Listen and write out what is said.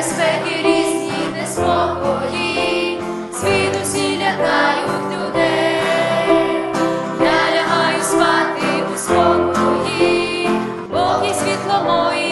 небезпеки різні неспокої, світ усі лякають людей, я лягаю спати у спокої, Бог і світло моє.